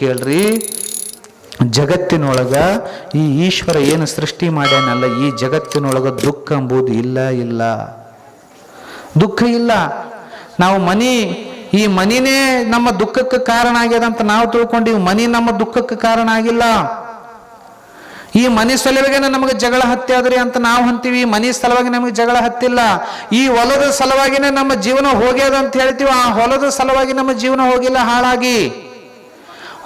ಕೇಳ್ರಿ, ಜಗತ್ತಿನೊಳಗ ಈ ಈಶ್ವರ ಏನು ಸೃಷ್ಟಿ ಮಾಡ್ಯಾನಲ್ಲ, ಈ ಜಗತ್ತಿನೊಳಗ ದುಃಖ ಎಂಬುದು ಇಲ್ಲ ಇಲ್ಲ. ದುಃಖ ಇಲ್ಲ. ನಾವು ಮನಿ, ಈ ಮನಿನೇ ನಮ್ಮ ದುಃಖಕ್ಕೆ ಕಾರಣ ಆಗ್ಯದ ಅಂತ ನಾವು ತಿಳ್ಕೊಂಡಿವಿ. ಮನಿ ನಮ್ಮ ದುಃಖಕ್ಕೆ ಕಾರಣ ಆಗಿಲ್ಲ. ಈ ಮನೆ ಸಲುವಾಗೇನೆ ನಮಗೆ ಜಗಳ ಹತ್ತಿ ಆದ್ರಿ ಅಂತ ನಾವು ಅಂತೀವಿ. ಮನೆ ಸಲುವಾಗಿ ನಮಗೆ ಜಗಳ ಹತ್ತಿಲ್ಲ. ಈ ಹೊಲದ ಸಲುವಾಗಿನೇ ನಮ್ಮ ಜೀವನ ಹೋಗ್ಯದ ಅಂತ ಹೇಳ್ತೀವಿ. ಆ ಹೊಲದ ಸಲುವಾಗಿ ನಮ್ಮ ಜೀವನ ಹೋಗಿಲ್ಲ ಹಾಳಾಗಿ.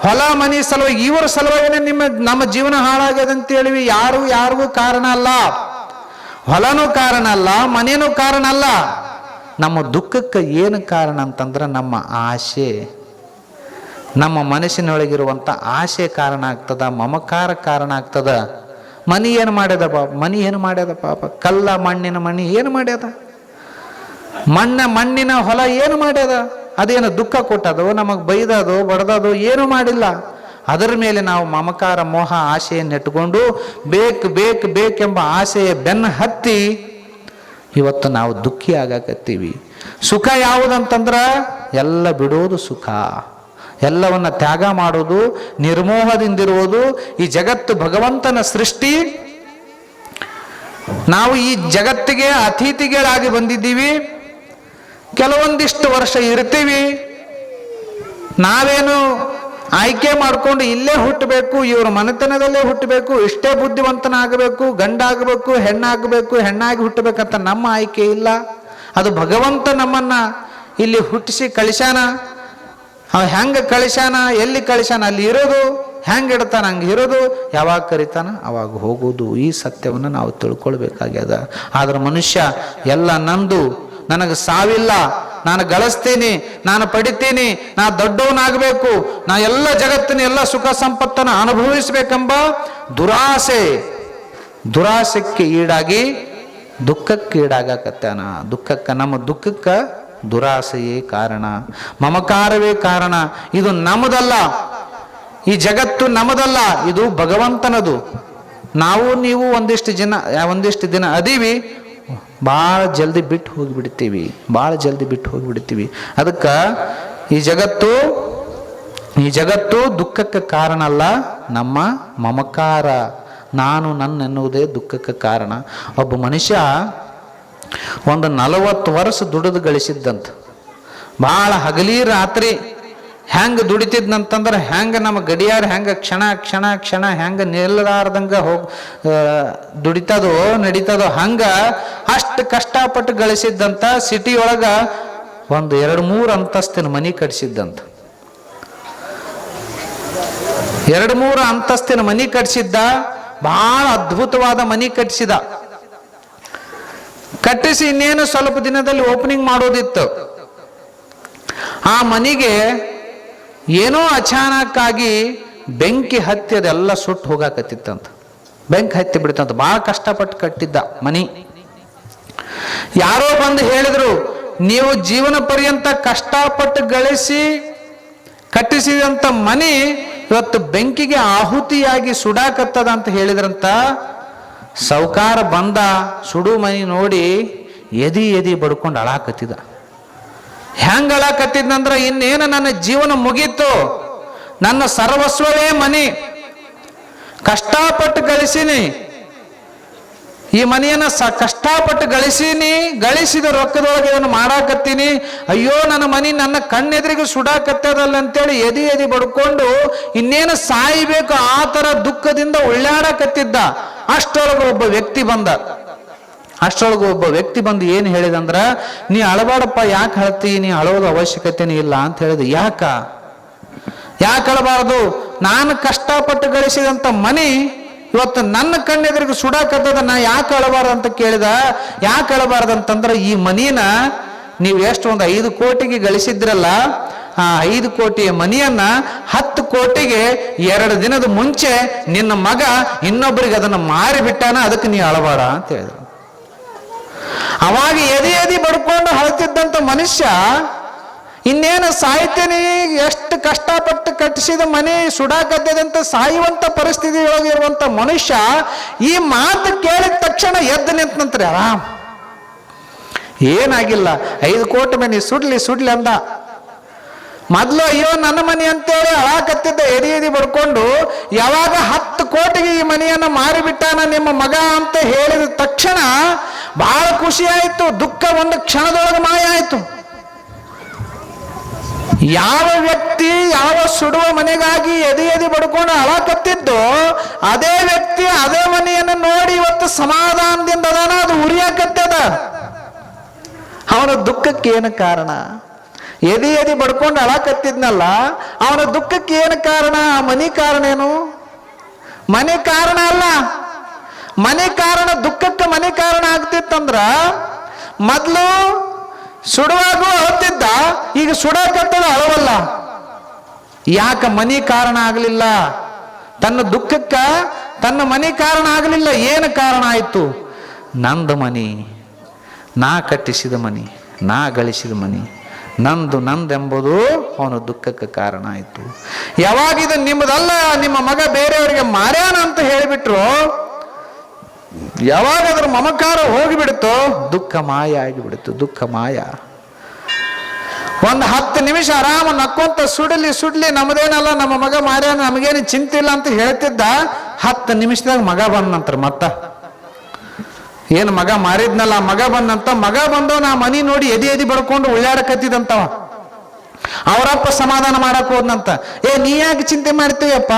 ಹೊಲ, ಮನೆ ಸಲುವಾಗಿ, ಇವರ ಸಲುವಾಗಿನೇ ನಿಮ್ಮ, ನಮ್ಮ ಜೀವನ ಹಾಳಾಗ್ಯದ ಅಂತ ಹೇಳಿವಿ. ಯಾರು, ಯಾರಿಗೂ ಕಾರಣ ಅಲ್ಲ. ಹೊಲನೂ ಕಾರಣ ಅಲ್ಲ, ಮನೇನೂ ಕಾರಣ ಅಲ್ಲ. ನಮ್ಮ ದುಃಖಕ್ಕೆ ಏನು ಕಾರಣ ಅಂತಂದ್ರೆ ನಮ್ಮ ಆಸೆ ನಮ್ಮ ಮನಸ್ಸಿನೊಳಗಿರುವಂಥ ಆಸೆ ಕಾರಣ ಆಗ್ತದ, ಮಮಕಾರ ಕಾರಣ ಆಗ್ತದ. ಮನಿ ಏನು ಮಾಡ್ಯದ ಪಾಪ? ಮನಿ ಏನು ಮಾಡ್ಯದ ಪಾಪ? ಕಲ್ಲ, ಮಣ್ಣಿನ ಮಣಿ ಏನು ಮಾಡ್ಯದ? ಮಣ್ಣ, ಮಣ್ಣಿನ ಹೊಲ ಏನು ಮಾಡ್ಯದ? ಅದೇನು ದುಃಖ ಕೊಟ್ಟದೋ, ನಮಗೆ ಬೈದದು ಬಡ್ದದು ಏನೂ ಮಾಡಿಲ್ಲ. ಅದರ ಮೇಲೆ ನಾವು ಮಮಕಾರ, ಮೋಹ, ಆಸೆಯನ್ನು ಇಟ್ಟುಕೊಂಡು ಬೇಕು ಬೇಕು, ಬೇಕೆಂಬ ಆಸೆಯ ಬೆನ್ನ ಹತ್ತಿ ಇವತ್ತು ನಾವು ದುಃಖಿ ಆಗಕತ್ತೀವಿ. ಸುಖ ಯಾವುದಂತಂದ್ರೆ ಎಲ್ಲ ಬಿಡೋದು ಸುಖ. ಎಲ್ಲವನ್ನ ತ್ಯಾಗ ಮಾಡೋದು, ನಿರ್ಮೋಹದಿಂದಿರುವುದು, ಈ ಜಗತ್ತು ಭಗವಂತನ ಸೃಷ್ಟಿ. ನಾವು ಈ ಜಗತ್ತಿಗೆ ಅತಿಥಿಗಳಾಗಿ ಬಂದಿದ್ದೀವಿ. ಕೆಲವೊಂದಿಷ್ಟು ವರ್ಷ ಇರ್ತೀವಿ. ನಾವೇನು ಆಯ್ಕೆ ಮಾಡಿಕೊಂಡು ಇಲ್ಲೇ ಹುಟ್ಟಬೇಕು, ಇವ್ರ ಮನೆತನದಲ್ಲೇ ಹುಟ್ಟಬೇಕು, ಇಷ್ಟೇ ಬುದ್ಧಿವಂತನಾಗಬೇಕು, ಗಂಡಾಗಬೇಕು, ಹೆಣ್ಣಾಗಬೇಕು, ಹೆಣ್ಣಾಗಿ ಹುಟ್ಟಬೇಕಂತ ನಮ್ಮ ಆಯ್ಕೆ ಇಲ್ಲ. ಅದು ಭಗವಂತ ನಮ್ಮನ್ನ ಇಲ್ಲಿ ಹುಟ್ಟಿಸಿ ಕಳಿಸ್ಯಾನ. ಅವ ಹೆಂಗೆ ಕಳಿಸ್ಯಾನ, ಎಲ್ಲಿ ಕಳಿಸ್ಯಾನ, ಅಲ್ಲಿ ಇರೋದು, ಹೆಂಗೆ ಇಡ್ತಾನ, ಹಂಗೆ ಇರೋದು, ಯಾವಾಗ ಕರಿತಾನ, ಅವಾಗ ಹೋಗೋದು. ಈ ಸತ್ಯವನ್ನು ನಾವು ತಿಳ್ಕೊಳ್ಬೇಕಾಗ್ಯದ. ಆದ್ರೆ ಮನುಷ್ಯ ಎಲ್ಲ ನಂದು ನನಗೆ ಸಾವಿಲ್ಲ. ನಾನು ಗಳಿಸ್ತೀನಿ, ನಾನು ಪಡಿತೀನಿ, ನಾ ದೊಡ್ಡವನಾಗಬೇಕು, ನಾ ಎಲ್ಲ ಜಗತ್ತಿನ ಎಲ್ಲ ಸುಖ ಸಂಪತ್ತನ್ನು ಅನುಭವಿಸಬೇಕೆಂಬ ದುರಾಸೆ. ದುರಾಸಕ್ಕೆ ಈಡಾಗಿ ದುಃಖಕ್ಕೆ ಈಡಾಗಕತ್ತಾನ ದುಃಖಕ್ಕೆ, ನಮ್ಮ ದುಃಖಕ್ಕೆ ದುರಾಸೆಯೇ ಕಾರಣ. ಮಮಕಾರವೇ ಕಾರಣ. ಇದು ನಮ್ಮದಲ್ಲ. ಈ ಜಗತ್ತು ನಮ್ಮದಲ್ಲ. ಇದು ಭಗವಂತನದು. ನಾವು, ನೀವು ಒಂದಿಷ್ಟು ಜನ, ಒಂದಿಷ್ಟು ದಿನ ಅದೀವಿ ಭಾಳ ಜಲ್ದಿ ಬಿಟ್ಟು ಹೋಗಿಬಿಡ್ತೀವಿ ಭಾಳ ಜಲ್ದಿ ಬಿಟ್ಟು ಹೋಗಿಬಿಡ್ತೀವಿ. ಅದಕ್ಕೆ ಈ ಜಗತ್ತು ಈ ಜಗತ್ತು ದುಃಖಕ್ಕೆ ಕಾರಣ ಅಲ್ಲ, ನಮ್ಮ ಮಮಕಾರ. ನಾನು ನನ್ನ ಎನ್ನುವುದೇ ದುಃಖಕ್ಕೆ ಕಾರಣ. ಒಬ್ಬ ಮನುಷ್ಯ ಒಂದು ನಲವತ್ತು ವರ್ಷ ದುಡಿದು ಗಳಿಸಿದ್ದಂತ. ಭಾಳ ಹಗಲಿ ರಾತ್ರಿ ಹೆಂಗೆ ದುಡಿತಿದ್ನಂತಂದ್ರೆ ಹೆಂಗೆ ನಮ್ಮ ಗಡಿಯಾರ ಹೆಂಗೆ ಕ್ಷಣ ಕ್ಷಣ ಕ್ಷಣ ಹೆಂಗೆ ನಿಲ್ಲಲಾರ್ದಂಗೆ ಹೋಗಿ ದುಡಿತದೋ ನಡೀತದೋ ಹಂಗೆ ಅಷ್ಟು ಕಷ್ಟಪಟ್ಟು ಗಳಿಸಿದ್ದಂತ ಸಿಟಿ ಒಳಗ ಒಂದು ಎರಡು ಮೂರು ಅಂತಸ್ತಿನ ಮನೆ ಕಟ್ಸಿದ್ದಂತ. ಎರಡು ಮೂರು ಅಂತಸ್ತಿನ ಮನೆ ಕಟ್ಸಿದ್ದ ಬಹಳ ಅದ್ಭುತವಾದ ಮನೆ ಕಟ್ಟಿಸಿದ ಕಟ್ಟಿಸಿ ಇನ್ನೇನು ಸ್ವಲ್ಪ ದಿನದಲ್ಲಿ ಓಪನಿಂಗ್ ಮಾಡೋದಿತ್ತು. ಆ ಮನೆಗೆ ಏನೋ ಅಚಾನಕ್ಕಾಗಿ ಬೆಂಕಿ ಹತ್ತಿ ಅದೆಲ್ಲ ಸುಟ್ಟು ಹೋಗಾಕತ್ತಿತ್ತಂತ. ಬೆಂಕಿ ಹತ್ತಿ ಬಿಡ್ತಂತ. ಭಾಳ ಕಷ್ಟಪಟ್ಟು ಕಟ್ಟಿದ್ದ ಮನಿ. ಯಾರೋ ಬಂದು ಹೇಳಿದ್ರು, ನೀವು ಜೀವನ ಪರ್ಯಂತ ಕಷ್ಟಪಟ್ಟು ಗಳಿಸಿ, ಕಟ್ಟಿಸಿದಂತ ಮನಿ ಇವತ್ತು ಬೆಂಕಿಗೆ ಆಹುತಿಯಾಗಿ ಸುಡಾಕತ್ತದ ಅಂತ ಹೇಳಿದ್ರಂತ. ಸೌಕಾರ ಬಂದ ಸುಡು ಮನಿ ನೋಡಿ ಎದಿ ಎದಿ ಬಡ್ಕೊಂಡು ಅಳಾಕತ್ತಿದ. ಹೆಂಗ ಅಳಾಕತ್ತಿದ್ನಂದ್ರ ಇನ್ನೇನು ನನ್ನ ಜೀವನ ಮುಗೀತು? ನನ್ನ ಸರ್ವಸ್ವವೇ ಮನಿ. ಕಷ್ಟಪಟ್ಟು ಗಳಿಸೀನಿ. ಈ ಮನೆಯನ್ನು ಸ ಕಷ್ಟಪಟ್ಟು ಗಳಿಸೀನಿ, ಗಳಿಸಿದ ರೊಕ್ಕದೊಳಗೆ ಇದನ್ನು ಮಾಡಾಕತ್ತೀನಿ. ಅಯ್ಯೋ, ನನ್ನ ಮನಿ ನನ್ನ ಕಣ್ಣೆದುರಿಗೆ ಸುಡಾಕತ್ತದಲ್ಲ ಅಂತೇಳಿ ಎದಿ ಎದಿ ಬಡ್ಕೊಂಡು ಇನ್ನೇನು ಸಾಯ್ಬೇಕು ಆ ಥರ ದುಃಖದಿಂದ ಉಳ್ಳಾಡಕತ್ತಿದ್ದ. ಅಷ್ಟೊಳಗೆ ಒಬ್ಬ ವ್ಯಕ್ತಿ ಬಂದ. ಅಷ್ಟೊಳಗೆ ಒಬ್ಬ ವ್ಯಕ್ತಿ ಬಂದು ಏನು ಹೇಳಿದಂದ್ರ, ನೀ ಅಳಬಾಡಪ್ಪ, ಯಾಕೆ ಅಳ್ತಿ? ನೀ ಅಳೋದು ಅವಶ್ಯಕತೆನೇ ಇಲ್ಲ ಅಂತ ಹೇಳಿದ. ಯಾಕ? ಯಾಕೆ ಅಳಬಾರದು? ನಾನು ಕಷ್ಟಪಟ್ಟು ಗಳಿಸಿದಂತ ಮನಿ ಇವತ್ತು ನನ್ನ ಕಣ್ಣೆದುರಿಗೆ ಸುಡಾಕತ್ತದ, ನಾ ಯಾಕೆ ಅಳಬಾರದು ಅಂತ ಕೇಳಿದ. ಯಾಕೆ ಅಳಬಾರದು ಅಂತಂದ್ರೆ, ಈ ಮನಿನ ನೀವು ಎಷ್ಟು ಒಂದು ಐದು ಕೋಟಿಗೆ ಗಳಿಸಿದ್ರಲ್ಲ, ಆ ಐದು ಕೋಟಿಯ ಮನಿಯನ್ನ ಹತ್ತು ಕೋಟಿಗೆ ಎರಡು ದಿನದ ಮುಂಚೆ ನಿನ್ನ ಮಗ ಇನ್ನೊಬ್ಬರಿಗೆ ಅದನ್ನು ಮಾರಿಬಿಟ್ಟಾನ, ಅದಕ್ಕೆ ನೀ ಅಳಬಾಡ ಅಂತ ಹೇಳಿದ್ರು. ಅವಾಗ ಎದಿ ಎದಿ ಬಡ್ಕೊಂಡು ಹಳತಿದ್ದಂಥ ಮನುಷ್ಯ ಇನ್ನೇನು ಸಾಯ್ತೇನೆ ಎಷ್ಟು ಕಷ್ಟಪಟ್ಟು ಕಟ್ಟಿಸಿದ ಮನೆ ಸುಡಾಕತ್ತದಂತ ಸಾಯುವಂತ ಪರಿಸ್ಥಿತಿ ಒಳಗಿರುವಂತ ಮನುಷ್ಯ ಈ ಮಾತು ಕೇಳಿದ ತಕ್ಷಣ ಎದ್ದು ನಿಂತಂತ್ರಿ ಆರಾಮ್. ಏನಾಗಿಲ್ಲ, ಐದು ಕೋಟಿ ಮನೆ ಸುಡ್ಲಿ ಸುಡ್ಲಿ ಅಂದ. ಮೊದ್ಲು ಅಯ್ಯೋ ನನ್ನ ಮನೆ ಅಂತೇಳಿ ಅಳಾಕತ್ತಿದ್ದ ಎದಿ ಎದಿ ಬಡ್ಕೊಂಡು ಯಾವಾಗ ಹತ್ತು ಮನೆಯನ್ನು ಮಾರಿಬಿಟ್ಟಾನ ನಿಮ್ಮ ಮಗ ಅಂತ ಹೇಳಿದ ತಕ್ಷಣ ಬಹಳ ಖುಷಿ ಆಯ್ತು, ದುಃಖ ಒಂದು ಕ್ಷಣದೊಳಗೆ ಮಾಯ ಆಯಿತು. ಯಾವ ವ್ಯಕ್ತಿ, ಯಾವ ಸುಡುವ ಮನೆಗಾಗಿ ಎದೆ ಎದಿ ಬಡ್ಕೊಂಡು ಅಳಕತ್ತಿದ್ದು, ಅದೇ ವ್ಯಕ್ತಿ ಅದೇ ಮನೆಯನ್ನು ನೋಡಿ ಇವತ್ತು ಸಮಾಧಾನದಿಂದ ಅದಾನ, ಅದು ಉರಿಯಾಕತ್ತದ. ಅವನ ದುಃಖಕ್ಕೆ ಏನು ಕಾರಣ? ಎದೆ ಎದಿ ಬಡ್ಕೊಂಡು ಅಳಕತ್ತಿದ್ನಲ್ಲ, ಅವನ ದುಃಖಕ್ಕೆ ಏನು ಕಾರಣ? ಆ ಮನಿ ಕಾರಣ ಏನು? ಮನೆ ಕಾರಣ ಅಲ್ಲ. ಮನೆ ಕಾರಣ, ದುಃಖಕ್ಕೆ ಮನೆ ಕಾರಣ ಆಗ್ತಿತ್ತಂದ್ರ ಮೊದ್ಲು ಸುಡುವಾಗೂ ಹೊತ್ತಿದ್ದ, ಈಗ ಸುಡಕತ್ತದ ಅಳವಲ್ಲ. ಯಾಕ ಮನೆ ಕಾರಣ ಆಗಲಿಲ್ಲ? ತನ್ನ ದುಃಖಕ್ಕ ತನ್ನ ಮನೆ ಕಾರಣ ಆಗಲಿಲ್ಲ. ಏನು ಕಾರಣ ಆಯಿತು? ನಂದ ಮನಿ, ನಾ ಕಟ್ಟಿಸಿದ ಮನಿ, ನಾ ಗಳಿಸಿದ ಮನಿ. ನಂದು ನಂದೆಂಬುದು ಅವನು ದುಃಖಕ್ಕೆ ಕಾರಣ ಆಯಿತು. ಯಾವಾಗ ಇದು ನಿಮ್ಮದಲ್ಲ, ನಿಮ್ಮ ಮಗ ಬೇರೆಯವರಿಗೆ ಮಾರ್ಯಾನ ಅಂತ ಹೇಳಿಬಿಟ್ರು, ಯಾವಾಗ ಅದ್ರ ಮಮಕಾರ ಹೋಗಿಬಿಡುತ್ತೋ, ದುಃಖ ಮಾಯ ಆಗಿಬಿಡ್ತು ದುಃಖ ಮಾಯ. ಒಂದು ಹತ್ತು ನಿಮಿಷ ಆರಾಮ ನಕ್ಕೊಂತ ಸುಡಲಿ, ಸುಡ್ಲಿ ನಮ್ಮದೇನಲ್ಲ ನಮ್ಮ ಮಗ ಮಾರ್ಯಾನ ನಮಗೇನು ಚಿಂತೆ ಇಲ್ಲ ಅಂತ ಹೇಳ್ತಿದ್ದ, ಹತ್ತು ನಿಮಿಷದಾಗ ಮಗ ಬಂದ ನಂತರ ಮತ್ತ. ಏನು ಮಗ ಮಾರಿದ್ನಲ್ಲ, ಮಗ ಬಂದಂತ, ಮಗ ಬಂದವ ನಾ ಮನಿ ನೋಡಿ ಎದಿ ಎದಿ ಬಡ್ಕೊಂಡು ಉಳ್ಳಾಡಕತ್ತಿದಂತವ. ಅವರಪ್ಪ ಸಮಾಧಾನ ಮಾಡಕ್ ಹೋದ್ನಂತ. ಏ, ನೀ ಯಾಕೆ ಚಿಂತೆ ಮಾಡ್ತೀಯಪ್ಪ?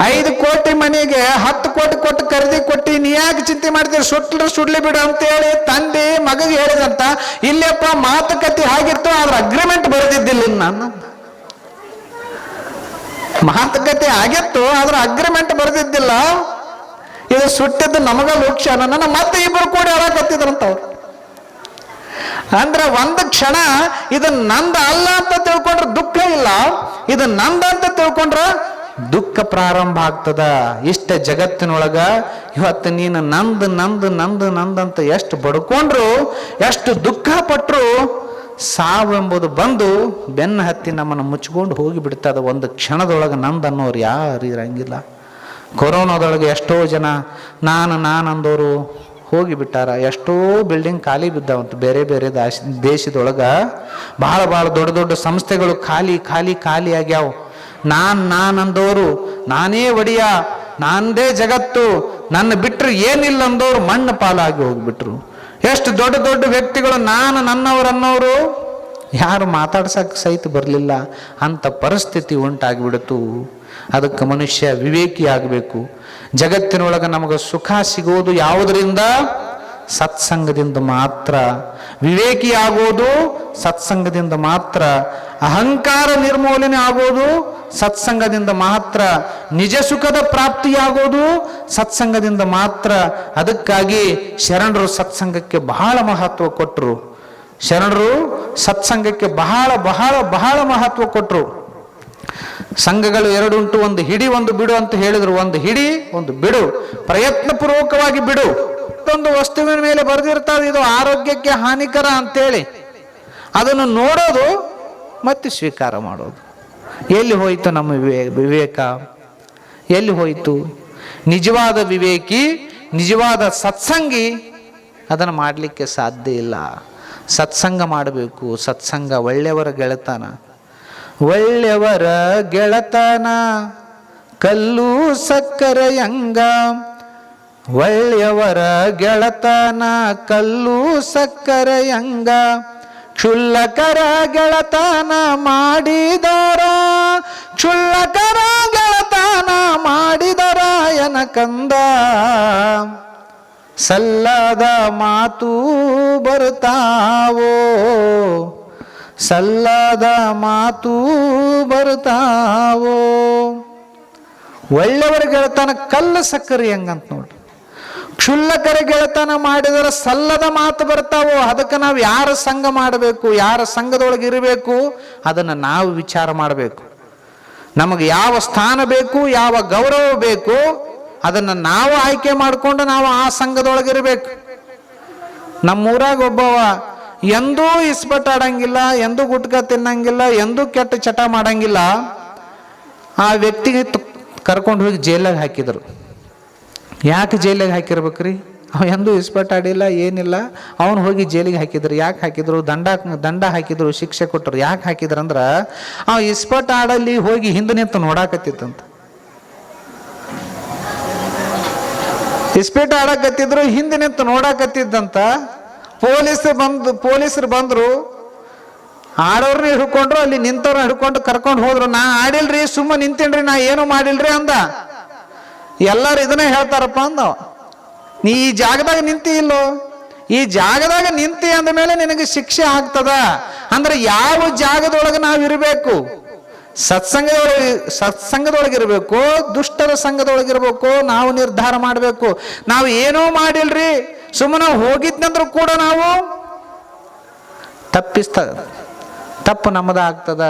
ಐದು ಕೋಟಿ ಮನೆಗೆ ಹತ್ತು ಕೋಟಿ ಕೊಟ್ಟು ಖರೀದಿ ಕೊಟ್ಟು ನೀ ಯಾಕೆ ಚಿಂತೆ ಮಾಡ್ತೀರಿ ಸುಟ್ಲ, ಸುಡ್ಲಿ ಬಿಡು ಅಂತ ಹೇಳಿ ತಂದೆ, ಮಗಗೆ ಹೇಳಿದಂತ. ಇಲ್ಲಪ್ಪ, ಮಾತುಕತೆ ಆಗಿತ್ತು, ಆದ್ರೆ ಅಗ್ರಿಮೆಂಟ್ ಬರೆದಿದ್ದಿಲ್ಲ ನಾನು. ಮಾತುಕತೆ ಆಗಿತ್ತು, ಆದ್ರೆ ಅಗ್ರಿಮೆಂಟ್ ಬರೆದಿದ್ದಿಲ್ಲ. ಇದು ಸುಟ್ಟಿದ್ದು ನಮಗ ಲೋಕ್ಷಣ ನನ್ನ ಮತ್ತೆ ಇಬ್ಬರು ಕೂಡಿ ಹೇಳಕತ್ತಿದ್ರಂತ ಅವ್ರು. ಅಂದ್ರೆ ಒಂದು ಕ್ಷಣ ಇದು ನಂದ ಅಲ್ಲ ಅಂತ ತಿಳ್ಕೊಂಡ್ರೆ ದುಃಖ ಇಲ್ಲ. ಇದು ನಂದ ಅಂತ ತಿಳ್ಕೊಂಡ್ರೆ ದುಃಖ ಪ್ರಾರಂಭ ಆಗ್ತದ. ಇಷ್ಟ ಜಗತ್ತಿನೊಳಗ ಇವತ್ತು ನೀನು ನಂದು ನಂದು ನಂದು ನಂದಂತ ಎಷ್ಟು ಬಡ್ಕೊಂಡ್ರು, ಎಷ್ಟು ದುಃಖ ಪಟ್ರು ಸಾವೆಂಬುದು ಬಂದು ಬೆನ್ನ ಹತ್ತಿ ನಮ್ಮನ್ನು ಮುಚ್ಕೊಂಡು ಹೋಗಿ ಬಿಡ್ತದ ಒಂದು ಕ್ಷಣದೊಳಗೆ ನಂದು ಅನ್ನೋರು ಯಾರು ಇರಂಗಿಲ್ಲ. ಕೊರೋನಾದೊಳಗೆ ಎಷ್ಟೋ ಜನ ನಾನು ನಾನು ಅಂದವರು ಹೋಗಿಬಿಟ್ಟಾರ ಎಷ್ಟೋ ಬಿಲ್ಡಿಂಗ್ ಖಾಲಿ ಬಿದ್ದಾವಂತ. ಬೇರೆ ಬೇರೆ ದಾಶ, ದೇಶದೊಳಗೆ ಭಾಳ ಭಾಳ ದೊಡ್ಡ ದೊಡ್ಡ ಸಂಸ್ಥೆಗಳು ಖಾಲಿ ಖಾಲಿ ಖಾಲಿ ಆಗ್ಯಾವ. ನಾನು ನಾನು ಅಂದವರು ನಾನೇ ಒಡಿಯ ನಾನದೇ ಜಗತ್ತು, ನನ್ನ ಬಿಟ್ಟರು ಏನಿಲ್ಲ ಅಂದವರು ಮಣ್ಣು ಪಾಲಾಗಿ ಹೋಗಿಬಿಟ್ರು. ಎಷ್ಟು ದೊಡ್ಡ ದೊಡ್ಡ ವ್ಯಕ್ತಿಗಳು, ನಾನು ನನ್ನವರು ಅನ್ನೋರು ಯಾರು ಮಾತಾಡ್ಸಕ್ಕೆ ಸಹಿತ ಬರಲಿಲ್ಲ. ಅಂಥ ಪರಿಸ್ಥಿತಿ ಉಂಟಾಗಿಬಿಡ್ತು. ಅದಕ್ಕೆ ಮನುಷ್ಯ ವಿವೇಕಿ ಆಗಬೇಕು. ಜಗತ್ತಿನೊಳಗೆ ನಮಗೆ ಸುಖ ಸಿಗೋದು ಯಾವುದರಿಂದ? ಸತ್ಸಂಗದಿಂದ ಮಾತ್ರ. ವಿವೇಕಿ ಆಗೋದು ಸತ್ಸಂಗದಿಂದ ಮಾತ್ರ. ಅಹಂಕಾರ ನಿರ್ಮೂಲನೆ ಆಗೋದು ಸತ್ಸಂಗದಿಂದ ಮಾತ್ರ. ನಿಜ ಸುಖದ ಪ್ರಾಪ್ತಿಯಾಗೋದು ಸತ್ಸಂಗದಿಂದ ಮಾತ್ರ. ಅದಕ್ಕಾಗಿ ಶರಣರು ಸತ್ಸಂಗಕ್ಕೆ ಬಹಳ ಮಹತ್ವ ಕೊಟ್ಟರು ಶರಣರು ಸತ್ಸಂಗಕ್ಕೆ ಬಹಳ ಬಹಳ ಬಹಳ ಮಹತ್ವ ಕೊಟ್ಟರು ಸಂಘಗಳು ಎರಡುಂಟು ಒಂದು ಹಿಡಿ, ಒಂದು ಬಿಡು ಅಂತ ಹೇಳಿದ್ರು. ಒಂದು ಹಿಡಿ, ಒಂದು ಬಿಡು. ಪ್ರಯತ್ನ ಪೂರ್ವಕವಾಗಿ ಬಿಡು. ಒಂದು ವಸ್ತುವಿನ ಮೇಲೆ ಬರೆದಿರ್ತಾರೆ ಇದು ಆರೋಗ್ಯಕ್ಕೆ ಹಾನಿಕರ ಅಂತೇಳಿ. ಅದನ್ನು ನೋಡೋದು ಮತ್ತೆ ಸ್ವೀಕಾರ ಮಾಡೋದು. ಎಲ್ಲಿ ಹೋಯಿತು ನಮ್ಮ ವಿವೇ, ವಿವೇಕ? ಎಲ್ಲಿ ಹೋಯಿತು? ನಿಜವಾದ ವಿವೇಕಿ, ನಿಜವಾದ ಸತ್ಸಂಗಿ ಅದನ್ನು ಮಾಡಲಿಕ್ಕೆ ಸಾಧ್ಯ ಇಲ್ಲ. ಸತ್ಸಂಗ ಮಾಡಬೇಕು. ಸತ್ಸಂಗ ಒಳ್ಳೆಯವರ ಗೆಳೆತನ. ಒಳ್ಳೆಯವರ ಗೆಳತನ, ಕಲ್ಲು ಸಕ್ಕರೆಯಂಗ ಒಳ್ಳೆಯವರ ಗೆಳತನ, ಕಲ್ಲು ಸಕ್ಕರೆಯಂಗ ಕ್ಷುಲ್ಲಕರ ಗೆಳತನ ಮಾಡಿದರ, ಕ್ಷುಲ್ಲಕರ ಗೆಳತನ ಮಾಡಿದರ ಎನಕಂದ ಸಲ್ಲದ ಮಾತು ಬರ್ತಾವೋ ಸಲ್ಲದ ಮಾತು ಬರ್ತಾವೋ ಒಳ್ಳೆಯವರ ಗೆಳೆತನ ಕಲ್ಲು ಸಕ್ಕರೆ ಹೆಂಗಂತ ನೋಡ್ರಿ. ಕ್ಷುಲ್ಲಕರ ಗೆಳತನ ಮಾಡಿದರೆ ಸಲ್ಲದ ಮಾತು ಬರ್ತಾವೋ? ಅದಕ್ಕೆ ನಾವು ಯಾರ ಸಂಘ ಮಾಡಬೇಕು? ಯಾರ ಸಂಘದೊಳಗೆ ಇರಬೇಕು? ಅದನ್ನು ನಾವು ವಿಚಾರ ಮಾಡಬೇಕು. ನಮಗೆ ಯಾವ ಸ್ಥಾನ ಬೇಕು? ಯಾವ ಗೌರವ ಬೇಕು? ಅದನ್ನು ನಾವು ಆಯ್ಕೆ ಮಾಡಿಕೊಂಡು ನಾವು ಆ ಸಂಘದೊಳಗಿರಬೇಕು ನಮ್ಮೂರಾಗ ಒಬ್ಬವ ಎಂದೂ ಇಸ್ಪಟ್ ಆಡಂಗಿಲ್ಲ ಎಂದೂ ಗುಟ್ಕ ತಿನ್ನಂಗಿಲ್ಲ, ಎಂದೂ ಕೆಟ್ಟ ಚಟ ಮಾಡಂಗಿಲ್ಲ. ಆ ವ್ಯಕ್ತಿಗೆ ಕರ್ಕೊಂಡು ಹೋಗಿ ಜೈಲಾಗ ಹಾಕಿದರು. ಯಾಕೆ ಜೈಲಾಗ ಹಾಕಿರ್ಬೇಕ್ರಿ? ಅವ ಎಂದೂ ಇಸ್ಪಟ್ ಆಡಿಲ್ಲ ಏನಿಲ್ಲ. ಅವನು ಹೋಗಿ ಜೈಲಿಗೆ ಹಾಕಿದ್ರು. ಯಾಕೆ ಹಾಕಿದ್ರು? ದಂಡ ದಂಡ ಹಾಕಿದ್ರು, ಶಿಕ್ಷೆ ಕೊಟ್ಟರು. ಯಾಕೆ ಹಾಕಿದ್ರು ಅಂದ್ರೆ ಅವ ಇಸ್ಪಟ್ ಆಡಲ್ಲಿ ಹೋಗಿ ಹಿಂದೆ ನಿಂತು ನೋಡಾಕತ್ತಿತ್ತಂತ. ಇಸ್ಪೀಟ್ ಆಡಕತ್ತಿದ್ರು ಹಿಂದೆ ನಿಂತು ನೋಡಾಕತ್ತಿದ್ದಂತ ಪೊಲೀಸರು ಬಂದು, ಪೊಲೀಸರು ಬಂದರು, ಆಡೋರ್ನ ಹಿಡ್ಕೊಂಡ್ರು, ಅಲ್ಲಿ ನಿಂತವ್ರನ್ನ ಹಿಡ್ಕೊಂಡು ಕರ್ಕೊಂಡು ಹೋದ್ರು. ನಾ ಆಡಿಲ್ರಿ, ಸುಮ್ಮ ನಿಂತೇನ್ರಿ, ನಾ ಏನು ಮಾಡಿಲ್ರಿ ಅಂದ. ಎಲ್ಲರೂ ಇದನ್ನೇ ಹೇಳ್ತಾರಪ್ಪ ಅಂದ. ನೀ ಈ ಜಾಗದಾಗ ನಿಂತಿ ಇಲ್ಲೋ? ಈ ಜಾಗದಾಗ ನಿಂತಿ ಅಂದ ಮೇಲೆ ನಿನಗೆ ಶಿಕ್ಷೆ ಆಗ್ತದ? ಅಂದ್ರೆ ಯಾವ ಜಾಗದೊಳಗೆ ನಾವು ಇರಬೇಕು? ಸತ್ಸಂಗದೊಳಗೆ ಸತ್ಸಂಗದೊಳಗಿರ್ಬೇಕು ದುಷ್ಟರ ಸಂಘದೊಳಗಿರ್ಬೇಕು ನಾವು ನಿರ್ಧಾರ ಮಾಡಬೇಕು. ನಾವು ಏನೂ ಮಾಡಿಲ್ರಿ ಸುಮ್ಮನೆ ಹೋಗಿದ್ನಂದ್ರೂ ಕೂಡ ನಾವು ತಪ್ಪಿಸ್ತ, ತಪ್ಪು ನಮ್ಮದ ಆಗ್ತದ.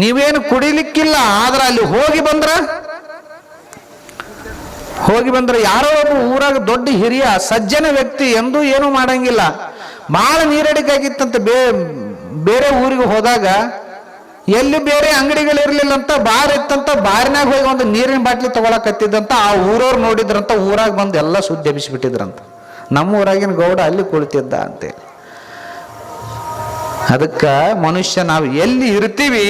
ನೀವೇನು ಕುಡಿಲಿಕ್ಕಿಲ್ಲ, ಆದ್ರೆ ಅಲ್ಲಿ ಹೋಗಿ ಬಂದ್ರ? ಹೋಗಿ ಬಂದ್ರೆ ಯಾರೋ ಒಬ್ಬ ಊರಾಗ ದೊಡ್ಡ ಹಿರಿಯ ಸಜ್ಜನ ವ್ಯಕ್ತಿ ಎಂದು ಏನೂ ಮಾಡಂಗಿಲ್ಲ. ಬಹಳ ನೀರಡಿಕಾಗಿತ್ತಂತ ಬೇ, ಬೇರೆ ಊರಿಗೆ ಹೋದಾಗ ಎಲ್ಲಿ ಬೇರೆ ಅಂಗಡಿಗಳಿರ್ಲಿಲ್ಲ ಅಂತ ಬಾರ್ ಇತ್ತಂತ ಬಾರಿನಾಗ ಹೋಗಿ ಒಂದು ನೀರಿನ ಬಾಟ್ಲಿ ತಗೊಳಕತ್ತಿದ್ದಂತ ಆ ಊರವ್ರು ನೋಡಿದ್ರಂತ ಊರಾಗ ಬಂದು ಎಲ್ಲ ಸುದ್ದಿ ನಮ್ಮ ಊರಾಗಿನ ಗೌಡ ಅಲ್ಲಿ ಕುಳಿತಿದ್ದ ಅಂತೇಳಿ ಅದಕ್ಕೆ ಮನುಷ್ಯ ನಾವು ಎಲ್ಲಿ ಇರ್ತೀವಿ,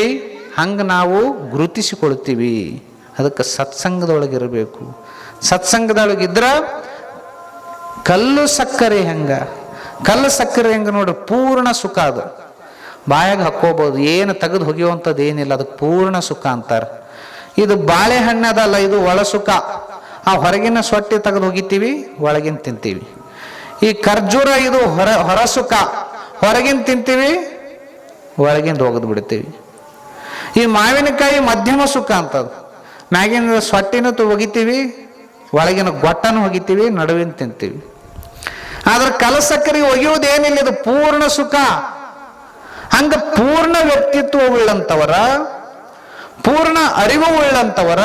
ಹಂಗೆ ನಾವು ಗುರುತಿಸಿಕೊಳ್ತೀವಿ. ಅದಕ್ಕೆ ಸತ್ಸಂಗದೊಳಗಿರಬೇಕು ಸತ್ಸಂಗದೊಳಗಿದ್ರೆ ಕಲ್ಲು ಸಕ್ಕರೆ ಹೆಂಗ? ಕಲ್ಲು ಸಕ್ಕರೆ ಹೆಂಗೆ ನೋಡ್ರಿ ಪೂರ್ಣ ಸುಖ ಅದು. ಬಾಯಾಗ ಹಾಕ್ಕೋಬೋದು. ಏನು ತೆಗೆದು ಹೊಗೆಯುವಂಥದ್ದು ಏನಿಲ್ಲ ಅದಕ್ಕೆ ಪೂರ್ಣ ಸುಖ ಅಂತಾರೆ. ಇದು ಬಾಳೆಹಣ್ಣು ಅದಲ್ಲ ಇದು ಒಳ ಸುಖ. ಆ ಹೊರಗಿನ ಸೊಟ್ಟಿ ತೆಗೆದು ಹೋಗಿತೀವಿ, ಒಳಗಿನ ತಿಂತೀವಿ. ಈ ಖರ್ಜೂರ, ಇದು ಹೊರ ಹೊರ ಸುಖ. ಹೊರಗಿನ ತಿಂತೀವಿ, ಒಳಗಿಂದ ಹೋಗದು ಬಿಡ್ತೀವಿ. ಈ ಮಾವಿನಕಾಯಿ ಮಧ್ಯಮ ಸುಖ ಅಂತದ್ದು ಮ್ಯಾಗಿನ ಸೊಟ್ಟಿನ ಒಗಿತೀವಿ ಒಳಗಿನ ಗೊಟ್ಟನು ಒಗಿತೀವಿ ನಡುವಿನ ತಿಂತೀವಿ. ಆದ್ರೆ ಕಲಸಕ್ಕರಿ ಒಗೆಯುವುದೇನಿಲ್ಲ ಇದು ಪೂರ್ಣ ಸುಖ. ಹಂಗ ಪೂರ್ಣ ವ್ಯಕ್ತಿತ್ವ ಉಳ್ಳಂತವರ ಪೂರ್ಣ ಅರಿವು ಉಳ್ಳಂತವರ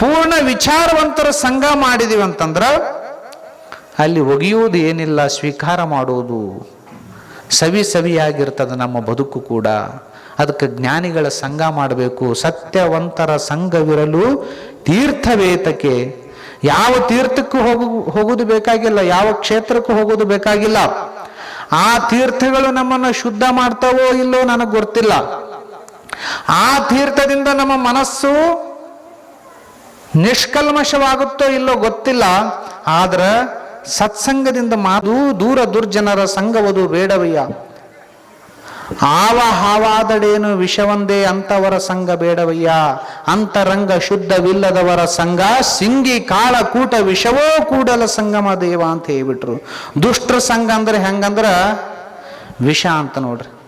ಪೂರ್ಣ ವಿಚಾರವಂತರ ಸಂಘ ಮಾಡಿದೀವಿ ಅಂತಂದ್ರ ಅಲ್ಲಿ ಒಗೆಯುವುದು ಏನಿಲ್ಲ, ಸ್ವೀಕಾರ ಮಾಡುವುದು ಸವಿ ಸವಿಯಾಗಿರ್ತದೆ ನಮ್ಮ ಬದುಕು ಕೂಡ. ಅದಕ್ಕೆ ಜ್ಞಾನಿಗಳ ಸಂಘ ಮಾಡಬೇಕು. ಸತ್ಯವಂತರ ಸಂಘವಿರಲು ತೀರ್ಥವೇತಕ್ಕೆ ಯಾವ ತೀರ್ಥಕ್ಕೂ ಹೋಗು ಹೋಗುವುದು ಬೇಕಾಗಿಲ್ಲ, ಯಾವ ಕ್ಷೇತ್ರಕ್ಕೂ ಹೋಗುವುದು ಬೇಕಾಗಿಲ್ಲ. ಆ ತೀರ್ಥಗಳು ನಮ್ಮನ್ನು ಶುದ್ಧ ಮಾಡ್ತಾವೋ ಇಲ್ಲೋ ನನಗೆ ಗೊತ್ತಿಲ್ಲ. ಆ ತೀರ್ಥದಿಂದ ನಮ್ಮ ಮನಸ್ಸು ನಿಷ್ಕಲ್ಮಶವಾಗುತ್ತೋ ಇಲ್ಲೋ ಗೊತ್ತಿಲ್ಲ. ಆದ್ರೆ ಸತ್ಸಂಗದಿಂದ ಮಾತು ದೂರ ದುರ್ಜನರ ಸಂಘವದು ಬೇಡವಯ್ಯ. ಆವ ಹಾವಾದಡೇನು ವಿಷವಂದೇ ಅಂತವರ ಸಂಘ ಬೇಡವಯ್ಯ. ಅಂತರಂಗ ಶುದ್ಧವಿಲ್ಲದವರ ಸಂಘ, ಸಿಂಗಿ ಕಾಳ ಕೂಟ ವಿಷವೋ ಕೂಡಲ ಸಂಗಮ ದೇವ ಅಂತ ಹೇಳ್ಬಿಟ್ರು. ದುಷ್ಟ್ರ ಸಂಘ ಅಂದ್ರೆ ಹೆಂಗಂದ್ರ? ವಿಷ ಅಂತ ನೋಡ್ರಿ.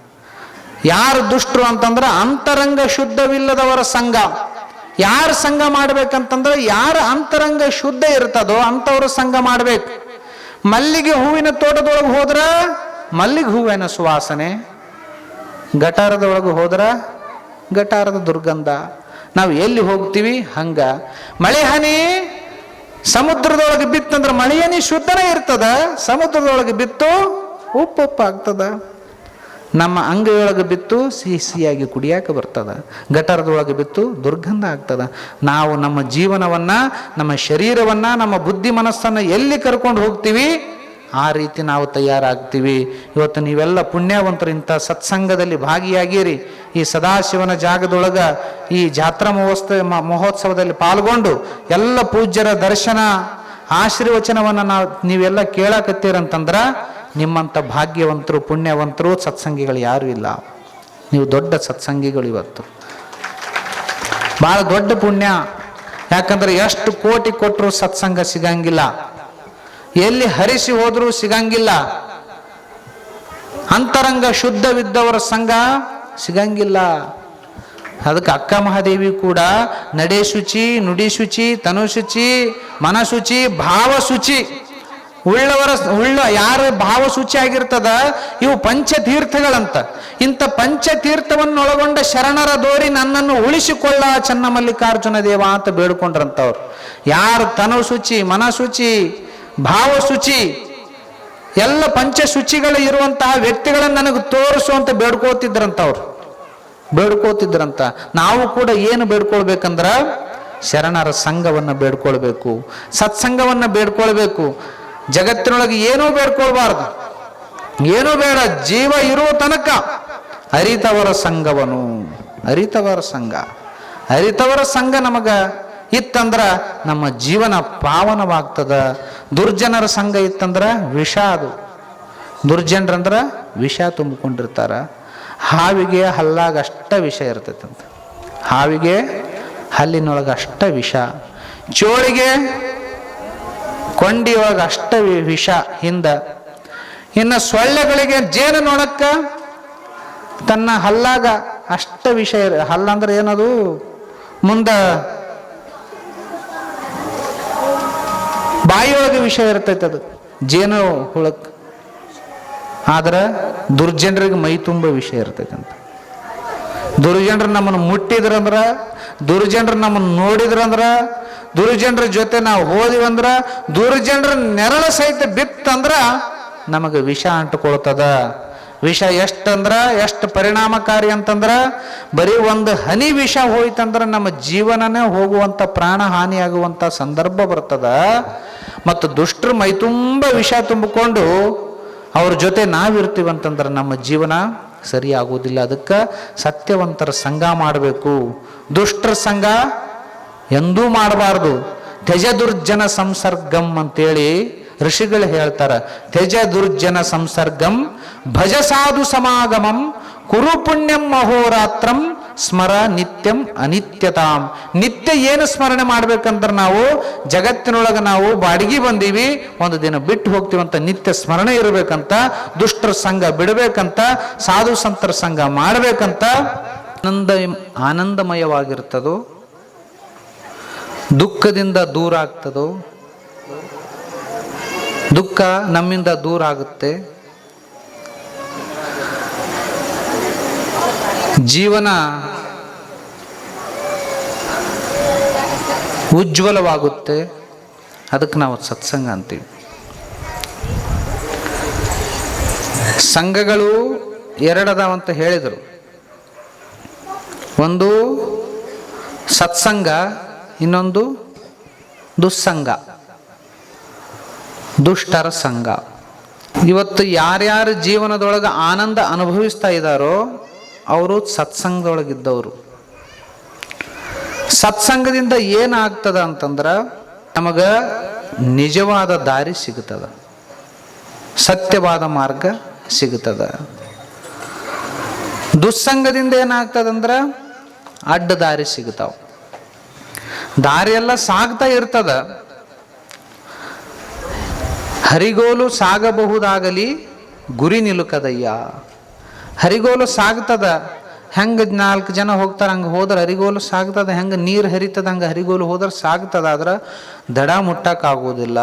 ಯಾರು ದುಷ್ಟರು ಅಂತಂದ್ರ ಅಂತರಂಗ ಶುದ್ಧವಿಲ್ಲದವರ ಸಂಘ. ಯಾರ ಸಂಘ ಮಾಡ್ಬೇಕಂತಂದ್ರೆ ಯಾರ ಅಂತರಂಗ ಶುದ್ಧ ಇರ್ತದೋ ಅಂಥವ್ರ ಸಂಘ ಮಾಡ್ಬೇಕು. ಮಲ್ಲಿಗೆ ಹೂವಿನ ತೋಟದೊಳಗೆ ಹೋದ್ರ ಮಲ್ಲಿಗೆ ಹೂವಿನ ಸುವಾಸನೆ ಗಟಾರದ ಒಳಗೆ ಹೋದ್ರ ಗಟಾರದ ದುರ್ಗಂಧ. ನಾವು ಎಲ್ಲಿ ಹೋಗ್ತೀವಿ? ಹಂಗ. ಮಳೆ ಹನಿ ಸಮುದ್ರದೊಳಗೆ ಬಿತ್ತಂದ್ರೆ ಮಳೆ ಹನಿ ಶುದ್ಧನೇ ಇರ್ತದ, ಸಮುದ್ರದೊಳಗೆ ಬಿತ್ತು ಉಪ್ಪು ಉಪ್ಪು ಆಗ್ತದ. ನಮ್ಮ ಅಂಗೈಯೊಳಗೆ ಬಿತ್ತು ಸಿಹಿ ಸಿಹಿಯಾಗಿ ಕುಡಿಯಾಕೆ ಬರ್ತದ. ಗಟಾರದೊಳಗೆ ಬಿತ್ತು ದುರ್ಗಂಧ ಆಗ್ತದ. ನಾವು ನಮ್ಮ ಜೀವನವನ್ನ, ನಮ್ಮ ಶರೀರವನ್ನ, ನಮ್ಮ ಬುದ್ಧಿ ಮನಸ್ಸನ್ನು ಎಲ್ಲಿ ಕರ್ಕೊಂಡು ಹೋಗ್ತೀವಿ? ಆ ರೀತಿ ನಾವು ತಯಾರಾಗ್ತೀವಿ. ಇವತ್ತು ನೀವೆಲ್ಲ ಪುಣ್ಯವಂತರು ಇಂಥ ಸತ್ಸಂಗದಲ್ಲಿ ಭಾಗಿಯಾಗಿರಿ. ಈ ಸದಾಶಿವನ ಜಾಗದೊಳಗೆ ಈ ಜಾತ್ರಾ ಮಹೋತ್ಸವ ಮಹೋತ್ಸವದಲ್ಲಿ ಪಾಲ್ಗೊಂಡು ಎಲ್ಲ ಪೂಜ್ಯರ ದರ್ಶನ, ಆಶೀರ್ವಚನವನ್ನು ನಾವು, ನೀವೆಲ್ಲ ಕೇಳಕತ್ತೀರಂತಂದ್ರೆ ನಿಮ್ಮಂಥ ಭಾಗ್ಯವಂತರು, ಪುಣ್ಯವಂತರು, ಸತ್ಸಂಗಿಗಳು ಯಾರೂ ಇಲ್ಲ. ನೀವು ದೊಡ್ಡ ಸತ್ಸಂಗಿಗಳು ಇವತ್ತು. ಭಾಳ ದೊಡ್ಡ ಪುಣ್ಯ. ಯಾಕಂದ್ರೆ ಎಷ್ಟು ಕೋಟಿ ಕೊಟ್ಟರು ಸತ್ಸಂಗ ಸಿಗಂಗಿಲ್ಲ. ಎಲ್ಲಿ ಹರಿಸಿ ಹೋದರೂ ಸಿಗಂಗಿಲ್ಲ. ಅಂತರಂಗ ಶುದ್ಧವಿದ್ದವರ ಸಂಘ ಸಿಗಂಗಿಲ್ಲ. ಅದಕ್ಕೆ ಅಕ್ಕ ಮಹಾದೇವಿ ಕೂಡ ನಡೆ ಶುಚಿ, ನುಡಿ ಶುಚಿ, ತನು ಶುಚಿ ಮನಶುಚಿ ಭಾವ ಶುಚಿ. ಉಳ್ಳವರ ಉಳ್ಳ ಯಾರು ಭಾವ ಶುಚಿ ಆಗಿರ್ತದ? ಇವು ಪಂಚತೀರ್ಥಗಳಂತ. ಇಂಥ ಪಂಚತೀರ್ಥವನ್ನೊಳಗೊಂಡ ಶರಣರ ದೋರಿ ನನ್ನನ್ನು ಉಳಿಸಿಕೊಳ್ಳ ಚನ್ನಮಲ್ಲಿಕಾರ್ಜುನ ದೇವ ಅಂತ ಬೇಡ್ಕೊಂಡ್ರಂತವ್ರು. ಯಾರು ತನು ಶುಚಿ ಮನಶುಚಿ ಭಾವ ಶುಚಿ ಎಲ್ಲ ಪಂಚಶುಚಿಗಳು ಇರುವಂತಹ ವ್ಯಕ್ತಿಗಳನ್ನು ನನಗೆ ತೋರಿಸು ಅಂತ ಬೇಡ್ಕೋತಿದ್ರಂತ ಅವ್ರು ಬೇಡ್ಕೋತಿದ್ರಂತ ನಾವು ಕೂಡ ಏನು ಬೇಡ್ಕೊಳ್ಬೇಕಂದ್ರ ಶರಣರ ಸಂಘವನ್ನು ಬೇಡ್ಕೊಳ್ಬೇಕು. ಸತ್ಸಂಗವನ್ನು ಬೇಡ್ಕೊಳ್ಬೇಕು. ಜಗತ್ತಿನೊಳಗೆ ಏನೂ ಬೇಡ್ಕೊಳ್ಬಾರ್ದು. ಏನೂ ಬೇಡ. ಜೀವ ಇರುವ ತನಕ ಅರಿತವರ ಸಂಘವನು. ಅರಿತವರ ಸಂಘ. ಅರಿತವರ ಸಂಘ ನಮಗ ಇತ್ತಂದ್ರ ನಮ್ಮ ಜೀವನ ಪಾವನವಾಗ್ತದ. ದುರ್ಜನರ ಸಂಘ ಇತ್ತಂದ್ರ ವಿಷ ಅದು. ದುರ್ಜನರಂದ್ರ ವಿಷ ತುಂಬಿಕೊಂಡಿರ್ತಾರ. ಹಾವಿಗೆ ಹಲ್ಲಾಗ ಅಷ್ಟ ವಿಷ ಇರ್ತೈತಂತ. ಹಾವಿಗೆ ಹಲ್ಲಿನೊಳಗೆ ಅಷ್ಟ ವಿಷ. ಚೋಳಿಗೆ ಕೊಂಡಿಯೊಳಗೆ ಅಷ್ಟ ವಿಷ ಹಿಂದ. ಇನ್ನು ಸೊಳ್ಳೆಗಳಿಗೆ ಜೇನು ನೋಡಕ್ಕ ತನ್ನ ಹಲ್ಲಾಗ ಅಷ್ಟ ವಿಷ ಹಲ್ಲಂದ್ರೆ ಏನದು? ಮುಂದ ಬಾಯಿಯೊಳಗೆ ವಿಷ ಇರ್ತೈತೆ ಅದು. ಜೇನು ಹುಳಕ್ಕೆ ಆದ್ರೆ ದುರ್ಜನರಿಗೆ ಮೈ ತುಂಬ ವಿಷಯ ಇರ್ತೈತೆ ಅಂತ. ದುರ್ಜನರು ನಮ್ಮನ್ನು ಮುಟ್ಟಿದ್ರಂದ್ರ, ದುರ್ಜನರು ನಮ್ಮನ್ನು ನೋಡಿದ್ರಂದ್ರ, ದುರ್ಜನರ ಜೊತೆ ನಾವು ಹೋದಿವಂದ್ರ, ದುರ್ಜನರ ನೆರಳ ಸಹಿತ ಬಿತ್ತಂದ್ರ ನಮಗೆ ವಿಷ ಅಂಟುಕೊಳ್ತದ. ವಿಷ ಎಷ್ಟಂದ್ರೆ, ಎಷ್ಟು ಪರಿಣಾಮಕಾರಿ ಅಂತಂದ್ರೆ, ಬರೀ ಒಂದು ಹನಿ ವಿಷ ಹೋಯ್ತಂದ್ರೆ ನಮ್ಮ ಜೀವನನೇ ಹೋಗುವಂತ ಪ್ರಾಣ ಹಾನಿಯಾಗುವಂತ ಸಂದರ್ಭ ಬರ್ತದ. ಮತ್ತು ದುಷ್ಟರು ಮೈ ತುಂಬ ವಿಷ ತುಂಬಿಕೊಂಡು ಅವ್ರ ಜೊತೆ ನಾವಿರ್ತೀವಂತಂದ್ರೆ ನಮ್ಮ ಜೀವನ ಸರಿ ಅದಕ್ಕೆ ಸತ್ಯವಂತರ ಸಂಘ ಮಾಡಬೇಕು. ದುಷ್ಟರ ಸಂಘ ಎಂದೂ ಮಾಡಬಾರ್ದು. ತ್ಯಜ ದುರ್ಜನ ಸಂಸರ್ಗಂ ಅಂತೇಳಿ ಋಷಿಗಳು ಹೇಳ್ತಾರ, ತ್ಯಜ ದುರ್ಜನ ಸಂಸರ್ಗಂ ಭಜ ಸಾಧು ಸಮಾಗಮಂ ಕುರು ಪುಣ್ಯಂ ಅಹೋರಾತ್ರಂ ಸ್ಮರ ನಿತ್ಯಂ ಅನಿತ್ಯತಾಂ. ನಿತ್ಯ ಏನು ಸ್ಮರಣೆ ಮಾಡ್ಬೇಕಂದ್ರೆ ನಾವು ಜಗತ್ತಿನೊಳಗೆ ನಾವು ಬಾಡಿಗೆ ಬಂದೀವಿ, ಒಂದು ದಿನ ಬಿಟ್ಟು ಹೋಗ್ತೀವಂತ ನಿತ್ಯ ಸ್ಮರಣೆ ಇರಬೇಕಂತ, ದುಷ್ಟರ ಸಂಘ ಬಿಡಬೇಕಂತ, ಸಾಧು ಸಂತರ ಸಂಘ ಮಾಡಬೇಕಂತ ಆನಂದ ಆನಂದಮಯವಾಗಿರ್ತದೋ, ದುಃಖದಿಂದ ದೂರ ಆಗ್ತದೋ ದುಃಖ ನಮ್ಮಿಂದ ದೂರ ಆಗುತ್ತೆ. ಜೀವನ ಉಜ್ವಲವಾಗುತ್ತೆ. ಅದಕ್ಕೆ ನಾವು ಸತ್ಸಂಗ ಅಂತೀವಿ. ಸಂಘಗಳು ಎರಡದಾವಂತ ಹೇಳಿದರು. ಒಂದು ಸತ್ಸಂಗ, ಇನ್ನೊಂದು ದುಸ್ಸಂಗ. ದುಷ್ಟರ ಸಂಘ. ಇವತ್ತು ಯಾರ್ಯಾರ ಜೀವನದೊಳಗೆ ಆನಂದ ಅನುಭವಿಸ್ತಾ ಇದ್ದಾರೋ ಅವರು ಸತ್ಸಂಗದೊಳಗಿದ್ದವರು. ಸತ್ಸಂಗದಿಂದ ಏನಾಗ್ತದ ಅಂತಂದ್ರೆ ನಮಗ ನಿಜವಾದ ದಾರಿ ಸಿಗುತ್ತದ. ಸತ್ಯವಾದ ಮಾರ್ಗ ಸಿಗುತ್ತದ. ದುಸ್ಸಂಗದಿಂದ ಏನಾಗ್ತದಂದ್ರ ಅಡ್ಡ ದಾರಿ ಸಿಗುತ್ತಾವ. ದಾರಿ ಎಲ್ಲ ಸಾಗ್ತಾ ಇರ್ತದ. ಹರಿಗೋಲು ಸಾಗಬಹುದಾಗಲಿ ಗುರಿ ನಿಲುಕದಯ್ಯ. ಹರಿಗೋಲು ಸಾಗ್ತದ, ಹೆಂಗೆ ನಾಲ್ಕು ಜನ ಹೋಗ್ತಾರೆ ಹಂಗೆ ಹೋದ್ರೆ ಹರಿಗೋಲು ಸಾಗ್ತದ, ಹೆಂಗೆ ನೀರು ಹರಿತದ ಹಂಗೆ ಹರಿಗೋಲು ಹೋದ್ರೆ ಸಾಗ್ತದ, ಆದ್ರೆ ದಡ ಮುಟ್ಟಕ್ಕಾಗೋದಿಲ್ಲ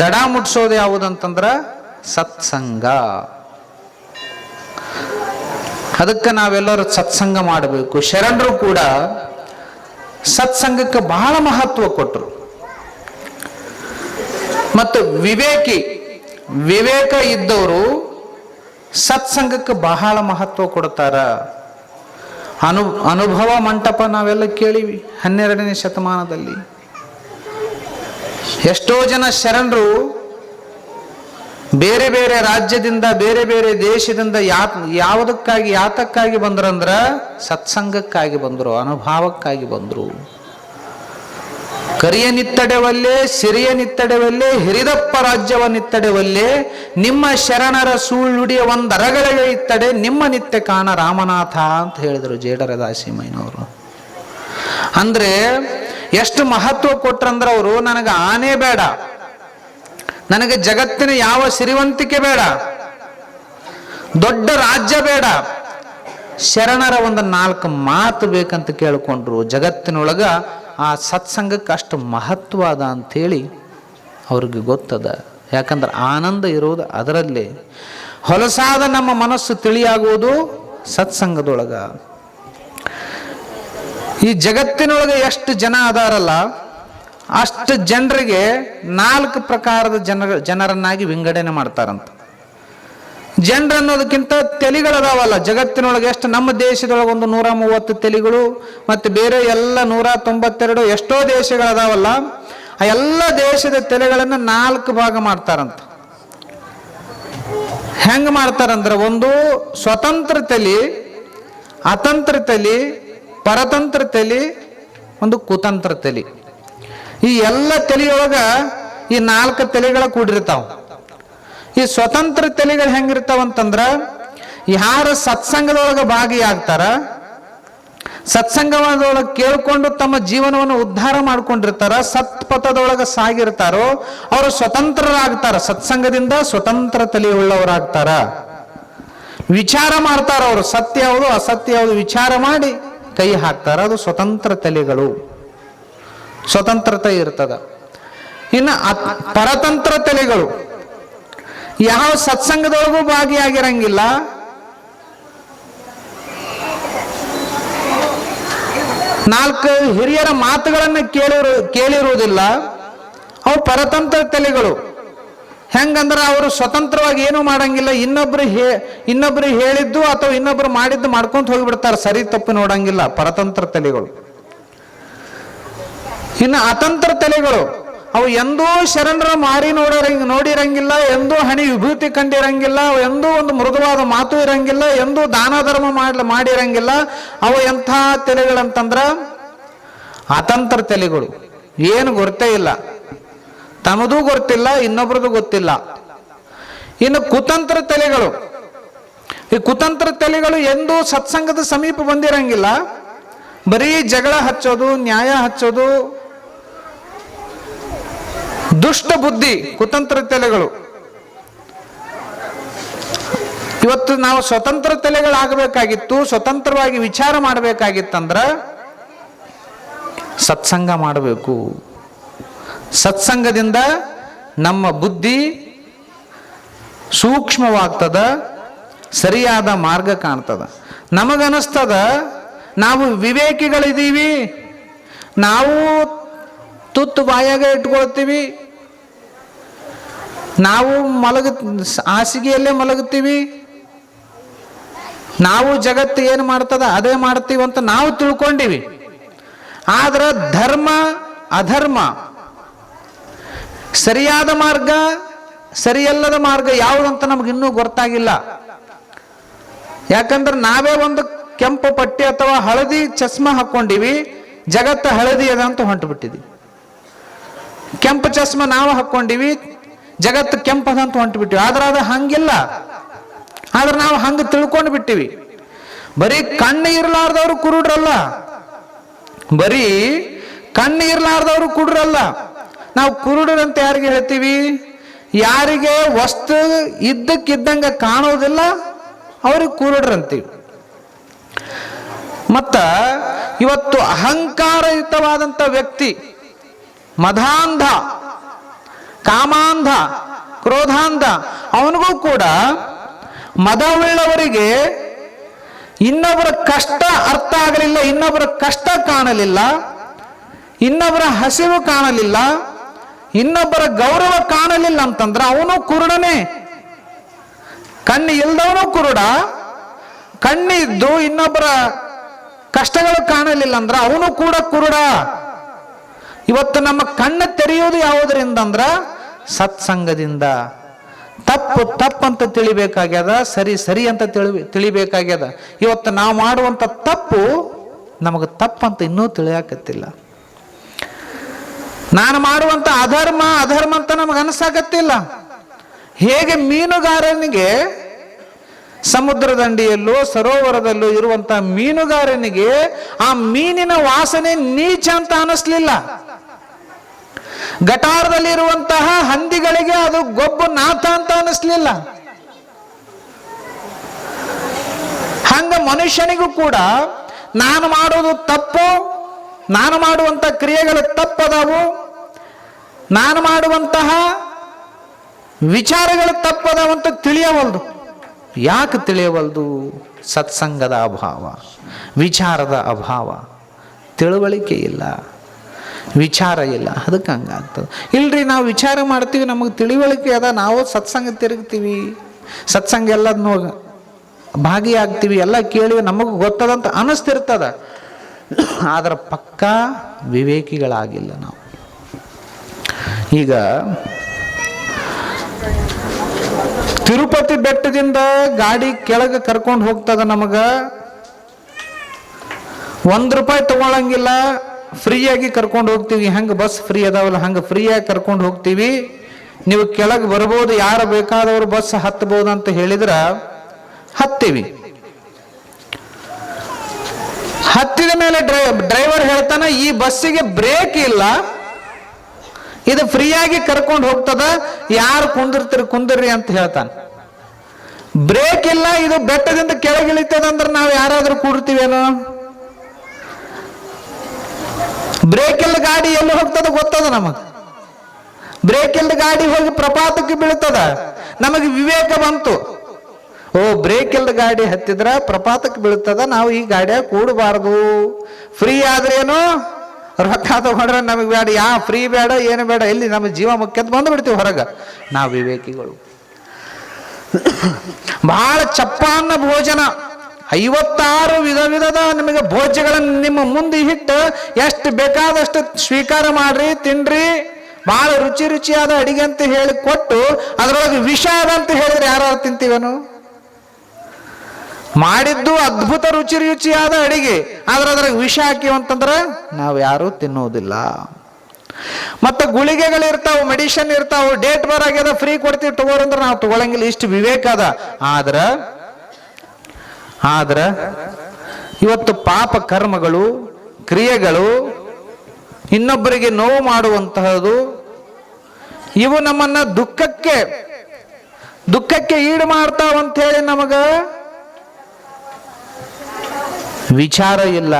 ದಡ ಮುಟ್ಸೋದು ಯಾವುದಂತಂದ್ರೆ ಸತ್ಸಂಗ. ಅದಕ್ಕೆ ನಾವೆಲ್ಲರೂ ಸತ್ಸಂಗ ಮಾಡಬೇಕು. ಶರಣರು ಕೂಡ ಸತ್ಸಂಗಕ್ಕೆ ಬಹಳ ಮಹತ್ವ ಕೊಟ್ಟರು ಮತ್ತು ವಿವೇಕಿ, ವಿವೇಕ ಇದ್ದವರು ಸತ್ಸಂಗಕ್ಕೆ ಬಹಳ ಮಹತ್ವ ಕೊಡ್ತಾರ ಅನು, ಅನುಭವ ಮಂಟಪ ನಾವೆಲ್ಲ ಕೇಳಿವಿ ಹನ್ನೆರಡನೇ ಶತಮಾನದಲ್ಲಿ. ಎಷ್ಟೋ ಜನ ಶರಣರು ಬೇರೆ ಬೇರೆ ರಾಜ್ಯದಿಂದ, ಬೇರೆ ಬೇರೆ ದೇಶದಿಂದ ಯಾ ಯಾವುದಕ್ಕಾಗಿ, ಯಾತಕ್ಕಾಗಿ ಬಂದ್ರಂದ್ರ ಸತ್ಸಂಗಕ್ಕಾಗಿ ಬಂದರು, ಅನುಭವಕ್ಕಾಗಿ ಬಂದರು. ಕರಿಯ ನಿತ್ತಡೆವಲ್ಲೇ, ಸಿರಿಯ ನಿತ್ತಡೆವಲ್ಲೇ, ಹಿರಿದಪ್ಪ ರಾಜ್ಯವ ನಿತ್ತಡೆವಲ್ಲೇ, ನಿಮ್ಮ ಶರಣರ ಸುಳ್ಳುಡಿಯ ಒಂದರಗಳಿಗೆ ಇತ್ತಡೆ, ನಿಮ್ಮ ನಿತ್ಯ ಕಾಣ ರಾಮನಾಥ ಅಂತ ಹೇಳಿದರು ಜೇಡರ ದಾಸಿಮಯ್ಯನವರು ಅಂದ್ರೆ ಎಷ್ಟು ಮಹತ್ವ ಕೊಟ್ರಂದ್ರೆ ಅವರು, ನನಗೆ ಆನೆ ಬೇಡ, ನನಗೆ ಜಗತ್ತಿನ ಯಾವ ಸಿರಿವಂತಿಕೆ ಬೇಡ, ದೊಡ್ಡ ರಾಜ್ಯ ಬೇಡ, ಶರಣರ ಒಂದು ನಾಲ್ಕು ಮಾತು ಬೇಕಂತ ಕೇಳಿಕೊಂಡ್ರು ಜಗತ್ತಿನೊಳಗ ಆ ಸತ್ಸಂಗಕ್ಕೆ ಅಷ್ಟು ಮಹತ್ವ ಅದ ಅಂಥೇಳಿ ಅವ್ರಿಗೆ ಗೊತ್ತದ. ಯಾಕಂದ್ರೆ ಆನಂದ ಇರೋದು ಅದರಲ್ಲಿ. ಹೊಲಸಾದ ನಮ್ಮ ಮನಸ್ಸು ತಿಳಿಯಾಗುವುದು ಸತ್ಸಂಗದೊಳಗ. ಈ ಜಗತ್ತಿನೊಳಗೆ ಎಷ್ಟು ಜನ ಅದಾರಲ್ಲ, ಅಷ್ಟು ಜನರಿಗೆ ನಾಲ್ಕು ಪ್ರಕಾರದ ಜನರ ಜನರನ್ನಾಗಿ ವಿಂಗಡಣೆ ಮಾಡ್ತಾರಂತ. ಜನರು ಅನ್ನೋದಕ್ಕಿಂತ ತಲೆಗಳದಾವಲ್ಲ. ಜಗತ್ತಿನೊಳಗೆ ಎಷ್ಟು, ನಮ್ಮ ದೇಶದೊಳಗೆ ಒಂದು ನೂರ ಮೂವತ್ತು ತಲೆಗಳು, ಮತ್ತು ಬೇರೆ ಎಲ್ಲ ನೂರ ತೊಂಬತ್ತೆರಡು ಎಷ್ಟೋ ದೇಶಗಳದಾವಲ್ಲ, ಆ ಎಲ್ಲ ದೇಶದ ತಲೆಗಳನ್ನು ನಾಲ್ಕು ಭಾಗ ಮಾಡ್ತಾರಂತ. ಹೆಂಗೆ ಮಾಡ್ತಾರಂದ್ರೆ, ಒಂದು ಸ್ವತಂತ್ರ ತಲೆ, ಅತಂತ್ರ ತಲೆ, ಪರತಂತ್ರ ತಲೆ, ಒಂದು ಕುತಂತ್ರ ತಲೆ. ಈ ಎಲ್ಲ ತಲೆಯೊಳಗ ಈ ನಾಲ್ಕು ತಲೆಗಳ ಕೂಡಿರ್ತಾವ. ಈ ಸ್ವತಂತ್ರ ತಲೆಗಳು ಹೆಂಗಿರ್ತಾವಂತಂದ್ರ ಯಾರು ಸತ್ಸಂಗದೊಳಗೆ ಭಾಗಿಯಾಗ್ತಾರ, ಸತ್ಸಂಗದೊಳಗೆ ಕೇಳ್ಕೊಂಡು ತಮ್ಮ ಜೀವನವನ್ನು ಉದ್ಧಾರ ಮಾಡ್ಕೊಂಡಿರ್ತಾರ, ಸತ್ಪಥದೊಳಗೆ ಸಾಗಿರ್ತಾರೋ, ಅವರು ಸ್ವತಂತ್ರರಾಗ್ತಾರ, ಸತ್ಸಂಗದಿಂದ ಸ್ವತಂತ್ರ ತಲೆಯುಳ್ಳವರಾಗ್ತಾರ. ವಿಚಾರ ಮಾಡ್ತಾರ ಅವರು, ಸತ್ಯ ಯಾವುದು, ಅಸತ್ಯ ಯಾವುದು, ವಿಚಾರ ಮಾಡಿ ಕೈ ಹಾಕ್ತಾರ, ಅದು ಸ್ವತಂತ್ರ ತಲೆಗಳು. ಸ್ವತಂತ್ರತೆ ಇರ್ತದ. ಇನ್ನು ಪರತಂತ್ರ ತಲೆಗಳು. ಯಾವ ಸತ್ಸಂಗದೊಳಗೂ ಭಾಗಿಯಾಗಿರಂಗಿಲ್ಲ. ನಾಲ್ಕು ಹಿರಿಯರ ಮಾತುಗಳನ್ನು ಕೇಳಿರು, ಕೇಳಿರುವುದಿಲ್ಲ. ಅವು ಪರತಂತ್ರ ತಲೆಗಳು ಹೆಂಗಂದ್ರೆ ಅವರು ಸ್ವತಂತ್ರವಾಗಿ ಏನು ಮಾಡಂಗಿಲ್ಲ. ಇನ್ನೊಬ್ರು ಹೇ, ಇನ್ನೊಬ್ರು ಹೇಳಿದ್ದು ಅಥವಾ ಇನ್ನೊಬ್ರು ಮಾಡಿದ್ದು ಮಾಡ್ಕೊಂತ ಹೋಗಿಬಿಡ್ತಾರೆ. ಸರಿ ತಪ್ಪು ನೋಡಂಗಿಲ್ಲ. ಪರತಂತ್ರ ತಲೆಗಳು ಇನ್ನು ಅತಂತ್ರ ತಲೆಗಳು ಅವು ಎಂದೂ ಶರಣರ ಮಾರಿ ನೋಡಿರಂಗ, ನೋಡಿರಂಗಿಲ್ಲ, ಎಂದೂ ಹಣಿ ವಿಭೂತಿ ಕಂಡಿರಂಗಿಲ್ಲ ಅವು ಎಂದೂ ಒಂದು ಮೃದುವಾದ ಮಾತು ಇರಂಗಿಲ್ಲ, ಎಂದೂ ದಾನ ಧರ್ಮ ಮಾಡ್ಲ, ಮಾಡಿರಂಗಿಲ್ಲ. ಅವು ಎಂಥ ತಲೆಗಳಂತಂದ್ರ ಅತಂತ್ರ ತಲೆಗಳು. ಏನು ಗೊತ್ತೇ ಇಲ್ಲ. ತಮದೂ ಗೊತ್ತಿಲ್ಲ ಇನ್ನೊಬ್ರದ್ದು ಗೊತ್ತಿಲ್ಲ. ಇನ್ನು ಕುತಂತ್ರ ತಲೆಗಳು. ಈ ಕುತಂತ್ರ ತಲೆಗಳು ಎಂದೂ ಸತ್ಸಂಗದ ಸಮೀಪ ಬಂದಿರಂಗಿಲ್ಲ. ಬರೀ ಜಗಳ ಹಚ್ಚೋದು, ನ್ಯಾಯ ಹಚ್ಚೋದು ದುಷ್ಟ ಬುದ್ಧಿ, ಕುತಂತ್ರ ತಲೆಗಳು. ಇವತ್ತು ನಾವು ಸ್ವತಂತ್ರ ತಲೆಗಳಾಗಬೇಕಾಗಿತ್ತು, ಸ್ವತಂತ್ರವಾಗಿ ವಿಚಾರ ಮಾಡಬೇಕಾಗಿತ್ತಂದ್ರ ಸತ್ಸಂಗ ಮಾಡಬೇಕು. ಸತ್ಸಂಗದಿಂದ ನಮ್ಮ ಬುದ್ಧಿ ಸೂಕ್ಷ್ಮವಾಗ್ತದ, ಸರಿಯಾದ ಮಾರ್ಗ ಕಾಣ್ತದ. ನಮಗನಿಸ್ತದ, ನಾವು ವಿವೇಕಿಗಳಿದ್ದೀವಿ, ನಾವು ತುತ್ತು ಬಾಯಾಗ ಇಟ್ಕೊಳ್ತೀವಿ ನಾವು ಮಲಗ, ಹಾಸಿಗೆಯಲ್ಲೇ ಮಲಗುತ್ತೀವಿ. ನಾವು ಜಗತ್ತು ಏನು ಮಾಡ್ತದ, ಅದೇ ಮಾಡ್ತೀವಿ ಅಂತ ನಾವು ತಿಳ್ಕೊಂಡಿವಿ. ಆದ್ರೆ ಧರ್ಮ, ಅಧರ್ಮ, ಸರಿಯಾದ ಮಾರ್ಗ, ಸರಿಯಲ್ಲದ ಮಾರ್ಗ ಯಾವುದಂತ ನಮ್ಗೆ ಇನ್ನೂ ಗೊತ್ತಾಗಿಲ್ಲ. ಯಾಕಂದ್ರೆ ನಾವೇ ಒಂದು ಕೆಂಪು ಪಟ್ಟಿ ಅಥವಾ ಹಳದಿ ಚಸ್ಮಾ ಹಾಕೊಂಡಿವಿ ಜಗತ್ತು ಹಳದಿ ಅದ ಅಂತ ಹೊಂಟು ಬಿಟ್ಟಿದ್ವಿ ಕೆಂಪು ಚಸ್ಮ ನಾವು ಹಾಕೊಂಡಿವಿ ಜಗತ್ತು ಕೆಂಪದ ಅಂತ ಹೊಂಟು ಬಿಟ್ಟಿವಿ ಆದ್ರೆ ಅದು ಹಂಗಿಲ್ಲ. ಆದ್ರೆ ನಾವು ಹಂಗ ತಿಳ್ಕೊಂಡು ಬಿಟ್ಟಿವಿ. ಬರೀ ಕಣ್ಣು ಇರಲಾರ್ದವ್ರು ಕುರುಡ್ರಲ್ಲ. ಬರೀ ಕಣ್ಣು ಇರಲಾರ್ದವ್ರು ಕುರುಡ್ರಲ್ಲ. ನಾವು ಕುರುಡರಂತ ಯಾರಿಗೆ ಹೇಳ್ತೀವಿ? ಯಾರಿಗೆ ವಸ್ತು ಇದ್ದಕ್ಕಿದ್ದಂಗ ಕಾಣೋದಿಲ್ಲ, ಅವ್ರಿಗೆ ಕುರುಡ್ರಂತೀವಿ ಮತ್ತ ಇವತ್ತು ಅಹಂಕಾರಯುತವಾದಂಥ ವ್ಯಕ್ತಿ ಮಧಾಂಧ ಕಾಮಾಂಧ, ಕ್ರೋಧಾಂಧ, ಅವನಿಗೂ ಕೂಡ ಮದವುಳ್ಳವರಿಗೆ ಇನ್ನೊಬ್ಬರ ಕಷ್ಟ ಅರ್ಥ ಆಗಲಿಲ್ಲ, ಇನ್ನೊಬ್ಬರ ಕಷ್ಟ ಕಾಣಲಿಲ್ಲ, ಇನ್ನೊಬ್ಬರ ಹಸಿವು ಕಾಣಲಿಲ್ಲ, ಇನ್ನೊಬ್ಬರ ಗೌರವ ಕಾಣಲಿಲ್ಲ ಅಂತಂದ್ರೆ ಅವನು ಕುರುಡನೇ. ಕಣ್ಣು ಇಲ್ದವನು ಕುರುಡ, ಕಣ್ಣಿದ್ದು ಇನ್ನೊಬ್ಬರ ಕಷ್ಟಗಳು ಕಾಣಲಿಲ್ಲ ಅಂದ್ರೆ ಅವನು ಕೂಡ ಕುರುಡ. ಇವತ್ತು ನಮ್ಮ ಕಣ್ಣು ತೆರೆಯೋದು ಯಾವುದರಿಂದ ಅಂದ್ರ ಸತ್ಸಂಗದಿಂದ. ತಪ್ಪು, ತಪ್ಪಂತ ತಿಳಿಬೇಕಾಗ್ಯದ, ಸರಿ ಸರಿ ಅಂತ ತಿಳಿ, ತಿಳಿಬೇಕಾಗ್ಯದ. ಇವತ್ತು ನಾವು ಮಾಡುವಂಥ ತಪ್ಪು ನಮಗೆ ತಪ್ಪಂತ ಇನ್ನೂ ತಿಳಿಯಾಕತ್ತಿಲ್ಲ. ನಾನು ಮಾಡುವಂಥ ಅಧರ್ಮ ಅಧರ್ಮ ಅಂತ ನಮಗೆ ಅನಿಸಾಕತ್ತಿಲ್ಲ. ಹೇಗೆ ಮೀನುಗಾರನಿಗೆ ಸಮುದ್ರ ದಂಡಿಯಲ್ಲೋ ಸರೋವರದಲ್ಲೋ ಇರುವಂತ ಮೀನುಗಾರನಿಗೆ ಆ ಮೀನಿನ ವಾಸನೆ ನೀಚ ಅಂತ ಅನಿಸ್ಲಿಲ್ಲ. ಗಟಾರದಲ್ಲಿರುವಂತಹ ಹಂದಿಗಳಿಗೆ ಅದು ಗೊಬ್ಬು ನಾಥ ಅಂತ ಅನಿಸ್ಲಿಲ್ಲ ಹಂಗ ಮನುಷ್ಯನಿಗೂ ಕೂಡ ನಾನು ಮಾಡೋದು ತಪ್ಪು, ನಾನು ಮಾಡುವಂತ ಕ್ರಿಯೆಗಳು ತಪ್ಪದವು, ನಾನು ಮಾಡುವಂತಹ ವಿಚಾರಗಳು ತಪ್ಪದವಂತ ತಿಳಿಯವಲ್ದು. ಯಾಕೆ ತಿಳಿಯವಲ್ದು? ಸತ್ಸಂಗದ ಅಭಾವ, ವಿಚಾರದ ಅಭಾವ, ತಿಳುವಳಿಕೆ ಇಲ್ಲ. ವಿಚಾರ ಇಲ್ಲ. ಅದಕ್ಕೆ ಹಂಗಾಗ್ತದೆ. ಇಲ್ರಿ, ನಾವು ವಿಚಾರ ಮಾಡ್ತೀವಿ, ನಮಗೆ ತಿಳಿವಳಿಕೆ ಅದ, ನಾವು ಸತ್ಸಂಗ ತಿರುಗ್ತೀವಿ. ಸತ್ಸಂಗ ಎಲ್ಲದನ್ನು ಭಾಗಿಯಾಗ್ತೀವಿ, ಎಲ್ಲ ಕೇಳಿ ನಮಗೂ ಗೊತ್ತದಂತ ಅನಿಸ್ತಿರ್ತದ. ಆದ್ರೆ ಪಕ್ಕಾ ವಿವೇಕಿಗಳಾಗಿಲ್ಲ ನಾವು. ಈಗ ತಿರುಪತಿ ಬೆಟ್ಟದಿಂದ ಗಾಡಿ ಕೆಳಗೆ ಕರ್ಕೊಂಡು ಹೋಗ್ತದ ನಮಗ. ಒಂದು ರೂಪಾಯಿ ತಗೊಳಂಗಿಲ್ಲ. ಫ್ರೀಯಾಗಿ ಕರ್ಕೊಂಡು ಹೋಗ್ತೀವಿ. ಹೆಂಗೆ ಬಸ್ ಫ್ರೀ ಅದಾವಲ್ಲ, ಹಂಗೆ ಫ್ರೀಯಾಗಿ ಕರ್ಕೊಂಡು ಹೋಗ್ತೀವಿ. ನೀವು ಕೆಳಗೆ ಬರ್ಬೋದು, ಯಾರು ಬೇಕಾದವರು ಬಸ್ ಹತ್ತಬಹುದು ಅಂತ ಹೇಳಿದ್ರ ಹತ್ತೀವಿ. ಹತ್ತಿದ ಮೇಲೆ ಡ್ರೈ, ಡ್ರೈವರ್ ಹೇಳ್ತಾನ, ಈ ಬಸ್ಸಿಗೆ ಬ್ರೇಕ್ ಇಲ್ಲ. ಇದು ಫ್ರೀಯಾಗಿ ಕರ್ಕೊಂಡು ಹೋಗ್ತದ, ಯಾರು ಕುಂದಿರ್ತೀರಿ, ಕುಂದಿರ್ರಿ ಅಂತ ಹೇಳ್ತಾನೆ. ಬ್ರೇಕ್ ಇಲ್ಲ, ಇದು ಬೆಟ್ಟದಿಂದ ಕೆಳಗಿಳಿತದಂದ್ರೆ ನಾವು ಯಾರಾದ್ರೂ ಕೂಡ್ತೀವೇನೋ ಬ್ರೇಕ್ ಇಲ್ಲದ ಗಾಡಿ ಎಲ್ಲಿ ಹೋಗ್ತದ ಗೊತ್ತದ ನಮಗೆ? ಬ್ರೇಕ್ ಇಲ್ಲದ ಗಾಡಿ ಹೋಗಿ ಪ್ರಪಾತಕ್ಕೆ ಬೀಳ್ತದ? ನಮಗೆ ವಿವೇಕ ಬಂತು. ಓ ಬ್ರೇಕ್ ಇಲ್ಲದ ಗಾಡಿ ಹತ್ತಿದ್ರ ಪ್ರಪಾತಕ್ಕೆ ಬೀಳ್ತದ, ನಾವು ಈ ಗಾಡಿಯಾಗ ಕೂಡಬಾರದು. ಫ್ರೀ ಆದ್ರೇನು ರೊಕ್ಕ ತಗೊಂಡ್ರೆ ನಮಗೆ ಬೇಡ. ಯಾ, ಫ್ರೀ ಬೇಡ, ಏನು ಬೇಡ ಇಲ್ಲಿ ನಮ್ಮ ಜೀವ ಮುಖ್ಯ ಅಂತ ಬಂದು ಬಿಡ್ತೀವಿ ಹೊರಗೆ. ನಾವು ವಿವೇಕಿಗಳು. ಬಹಳ ಚಪ್ಪಾನ್ನ ಭೋಜನ. ಐವತ್ತಾರು ವಿಧ ವಿಧದ ನಿಮಗೆ ಭೋಜ್ಯಗಳನ್ನು ನಿಮ್ಮ ಮುಂದೆ ಇಟ್ಟು ಎಷ್ಟು ಬೇಕಾದಷ್ಟು ಸ್ವೀಕಾರ ಮಾಡ್ರಿ, ತಿನ್ರಿ ಬಹಳ ರುಚಿ ರುಚಿಯಾದ ಅಡಿಗೆ ಅಂತ ಹೇಳಿ ಕೊಟ್ಟು ಅದರೊಳಗೆ ವಿಷ ಅದ ಅಂತ ಹೇಳಿದ್ರೆ ಯಾರು ತಿಂತೀವನು? ಮಾಡಿದ್ದು ಅದ್ಭುತ ರುಚಿ ರುಚಿಯಾದ ಅಡಿಗೆ, ಆದ್ರೆ ಅದ್ರಾಗ ವಿಷ ಹಾಕಿವಂತಂದ್ರೆ ನಾವು ಯಾರು ತಿನ್ನುವುದಿಲ್ಲ ಮತ್ತೆ ಗುಳಿಗೆಗಳು ಇರ್ತಾವ, ಮೆಡಿಷನ್ ಇರ್ತಾವ, ಡೇಟ್ ಬರ್ ಆಗ್ಯದ ಫ್ರೀ ಕೊಡ್ತೀವಿ ತಗೋರಂದ್ರೆ ನಾವು ತಗೊಳಂಗಿಲ್ಲ, ಇಷ್ಟು ವಿವೇಕ ಅದ. ಆದ್ರ ಆದ್ರ ಇವತ್ತು ಪಾಪ ಕರ್ಮಗಳು, ಕ್ರಿಯೆಗಳು, ಇನ್ನೊಬ್ಬರಿಗೆ ನೋವು ಮಾಡುವಂತಹದು ಇವು ನಮ್ಮನ್ನ ದುಃಖಕ್ಕೆ ದುಃಖಕ್ಕೆ ಈಡು ಮಾಡ್ತಾವಂತ ಹೇಳಿ ನಮಗ ವಿಚಾರ ಇಲ್ಲ.